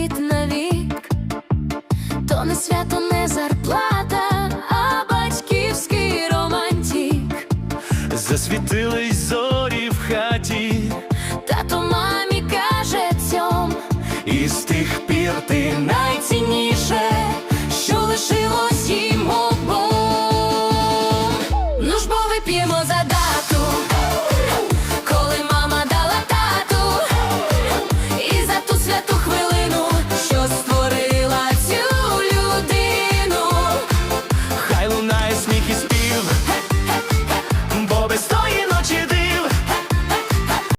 світ навік, то не свято, не зарплата, а батьківський романтік. Засвітились зорі в хаті, тато мамі каже цьом, і з тих пір ти найцінніше, що лишилось їм обом. Ну ж бо вип'ємо за дату.